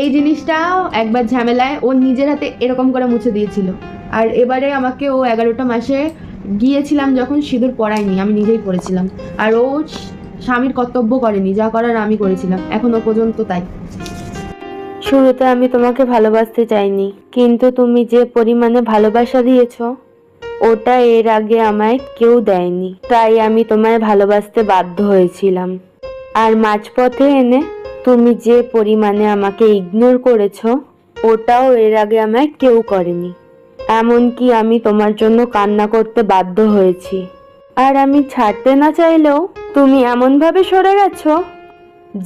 এই জিনিসটা একবার ঝামেলায় ও নিজের হাতে এরকম করে মুছে দিয়েছিল। আর এবারে আমাকে ও এগারোটা মাসে গিয়েছিলাম যখন সিঁদুর পড়ায়নি আমি নিজেই পড়েছিলাম আর ও স্বামীর কর্তব্য করেনি, যা করার আমি করেছিলাম, এখনও পর্যন্ত তাই। শুরুতে আমি তোমাকে ভালোবাসতে চাইনি, কিন্তু তুমি যে পরিমাণে ভালোবাসা দিয়েছ, ওটা এর আগে আমায় কেউ দেয়নি। তাই আমি তোমায় ভালোবাসতে বাধ্য হয়েছিলাম। আর মাঝপথে এনে তুমি যে পরিমাণে আমাকে ইগনোর করেছ, ওটাও এর আগে আমায় কেউ করেনি। এমনকি আমি তোমার জন্য কান্না করতে বাধ্য হয়েছি। আর আমি ছাড়তে না চাইলেও তুমি এমনভাবে সরে গেছো,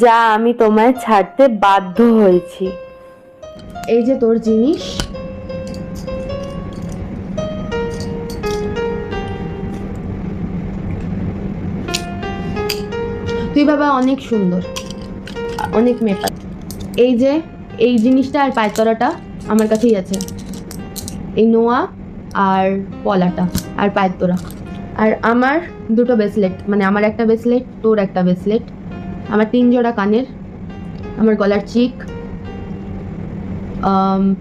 যা আমি তোমায় ছাড়তে বাধ্য হয়েছি। এই যে তোর জিনিস। তুই বাবা অনেক সুন্দর। অনেক মেকআপ এই যে, এই জিনিসটা আর পায়তরাটা আমার কাছেই আছে। এই নোয়া আর পলাটা আর পায়তরা। আর আমার দুটো ব্রেসলেট মানে আমার একটা ব্রেসলেট তোর একটা ব্রেসলেট আমার তিন জোড়া কানের, আমার গলার চিক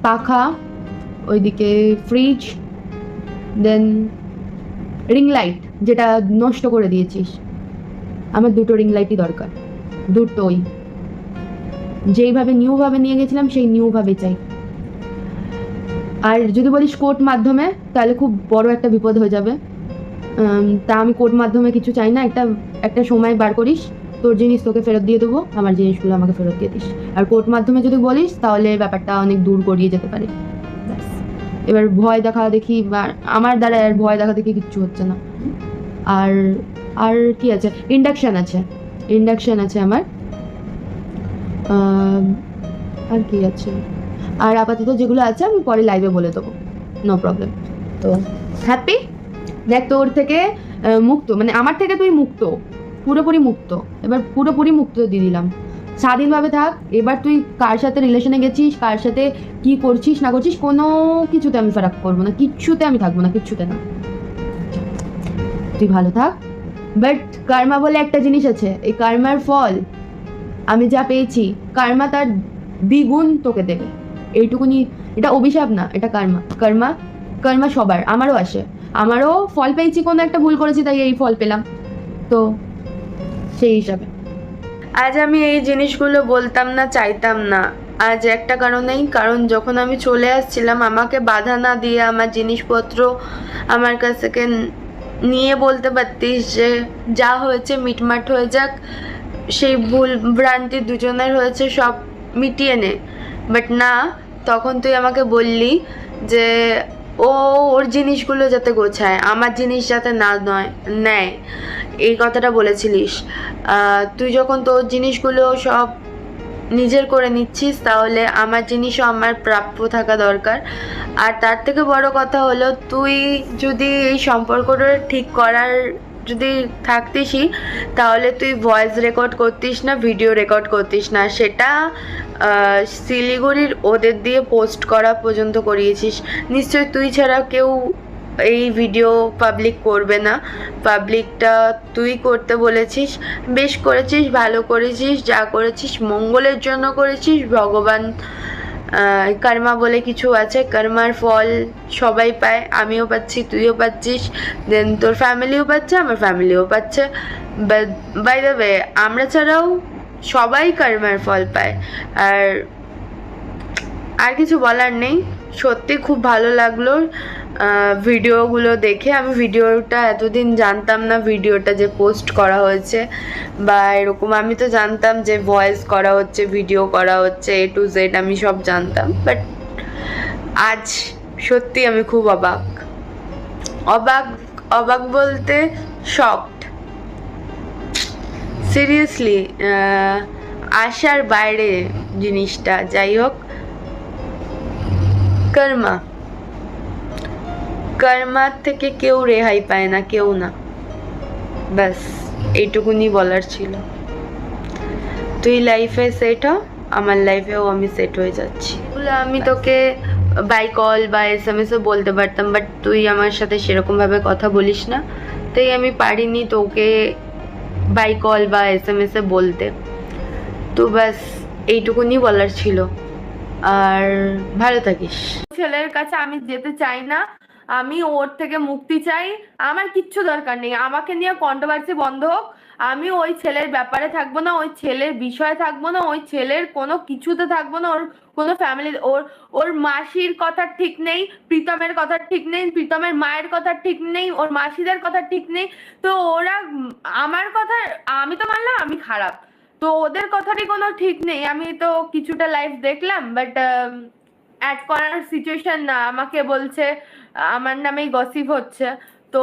পাখা, ওইদিকে ফ্রিজ দেন রিং লাইট যেটা নষ্ট করে দিয়েছিস। আমার দুটো রিং লাইটই দরকার, দুটোই। যেইভাবে নিউভাবে নিয়ে গেছিলাম সেই নিউভাবে চাই। আর যদি বলিস কোর্ট মাধ্যমে তাহলে খুব বড় একটা বিপদ হয়ে যাবে। তা আমি কোর্ট মাধ্যমে কিছু চাই না একটা একটা সময় বার করিস তোর জিনিস তোকে ফেরত দিয়ে দেবো আমার জিনিসগুলো আমাকে ফেরত দিয়ে দিস। আর কোর্ট মাধ্যমে যদি বলিস তাহলে ব্যাপারটা অনেক দূর গড়িয়ে যেতে পারে। এবার ভয় দেখা দেখি আমার দ্বারা আর ভয় দেখা দেখি কিচ্ছু হচ্ছে না। আর আর কি আছে? ইন্ডাকশান আছে। ইন্ডাকশান আছে আমার। আম, আর কি আছে? আর আপাতত যেগুলো আছে আমি পরে লাইভে বলে দেবো। নো প্রবলেম তো হ্যাপি দেখ তোর থেকে মুক্ত। মানে আমার থেকে তুই মুক্ত। পুরোপুরি মুক্ত। এবার পুরোপুরি মুক্ত দিয়ে দিলাম। স্বাধীনভাবে থাক। এবার তুই কার সাথে রিলেশনে গেছিস, কার সাথে কি করছিস, না করছিস, কোনো কিছুতে আমি ফারাক করব না। কিচ্ছুতে আমি থাকব না, কিচ্ছুতে না। তুই ভালো থাক। বাট কার্মা বলে একটা জিনিস আছে। এই কার্মার ফল আমি যা পেয়েছি, কার্মা তার দ্বিগুণ তোকে দেবে। এইটুকুনি, এটা অভিশাপ না, এটা কার্মা। কর্মা কর্মা সবার, আমারও আসে। আমারও ফল পেয়েছি, কোনো একটা ভুল করেছি, তাই এই ফল পেলাম। তো, সেই হিসাবে। আজ আমি এই জিনিসগুলো বলতাম না, চাইতাম না। আজ একটা কারণেই, কারণ যখন আমি চলে আসছিলাম, আমাকে বাধা না দিয়ে আমার জিনিসপত্র আমার কাছ থেকে নিয়ে বলতে পারতিস যে, যা হয়েছে, মিটমাট হয়ে যাক। সেই ভুল ভ্রান্তি দুজনের হয়েছে, সব মিটিয়ে নে। বাট না, তখন তুই আমাকে বললি যে ও ওর জিনিসগুলো যাতে গোছায়, আমার জিনিস যাতে না নয়, নেয়। এই কথাটা বলেছিলিস। তুই যখন তোর জিনিসগুলো সব নিজের করে নিচ্ছিস, তাহলে আমার জিনিসও আমার প্রাপ্য থাকা দরকার। আর তার থেকে বড় কথা হলো, তুই যদি এই সম্পর্কটা ঠিক করার যদি থাকতিসই, তাহলে তুই ভয়েস রেকর্ড করতিস না ভিডিও রেকর্ড করতিস না। সেটা শিলিগুড়ির ওদের দিয়ে পোস্ট করা পর্যন্ত করিয়েছিস। নিশ্চয়ই তুই ছাড়া কেউ এই ভিডিও পাবলিক করবে না। পাবলিকটা তুই করতে বলেছিস। বেশ করেছিস, ভালো করেছিস, যা করেছিস, মঙ্গলের জন্য করেছিস, ভগবান কর্মা বলে কিছু আছে। কর্মার ফল সবাই পায়, আমিও পাচ্ছি, তুইও পাচ্ছিস। দেন তোর ফ্যামিলিও পাচ্ছে, আমার ফ্যামিলিও পাচ্ছে। বাই দ্য ওয়ে আমরা ছাড়াও সবাই কর্মার ফল পায়। আর আর কিছু বলার নেই। সত্যি খুব ভালো লাগল। ভিডিওগুলো দেখে আমি ভিডিওটা এতদিন জানতাম না, ভিডিওটা যে পোস্ট করা হয়েছে বা এরকম আমি তো জানতাম যে ভয়েস করা হচ্ছে ভিডিও করা হচ্ছে এ টু জেড আমি সব জানতাম। বাট আজ সত্যি আমি খুব অবাক। অবাক অবাক বলতে শকড সিরিয়াসলি আশার বাইরে জিনিসটা। যাই হোক, কর্মা। কর্মার থেকে কেউ রেহাই পায় না কেউ না। ব্যাস এইটুকুনি বলার ছিল। তুই লাইফে সেট হ আমার লাইফেও আমি সেট হয়ে যাচ্ছি। বলে আমি তোকে বাই কল বা এস এম এসও বলতে পারতাম বাট তুই আমার সাথে সেরকমভাবে কথা বলিস না। তাই আমি পারিনি তোকে বাই কল বা এস এম এসে বলতে। তো ব্যাস এইটুকুনি বলার ছিল। আর ভালো থাকিস। ছেলের কাছে আমি যেতে চাই না আমি ওর থেকে মুক্তি চাই। আমার কিচ্ছু দরকার নেই। আমাকে নিয়ে কন্ট্রোভার্সি বন্ধ হোক। আমি ওই ছেলের ব্যাপারে থাকব না, ওই ছেলের বিষয়ে থাকব না, ওই ছেলের কোনো কিছুতে থাকব না, ওর কোনো ফ্যামিলি ওর ওর মাসির কথা ঠিক নেই, প্রীতমের কথা ঠিক নেই, প্রীতমের মায়ের কথা ঠিক নেই, ওর মাসিদের কথা ঠিক নেই। তো ওরা, আমার কথা, আমি তো মানলাম, আমি খারাপ। তো ওদের কথারই কোনো ঠিক নেই। আমি তো কিছুটা লাইফ দেখলাম বাট অ্যাড করার সিচুয়েশন না। আমাকে বলছে আমার নামেই গসিপ হচ্ছে। তো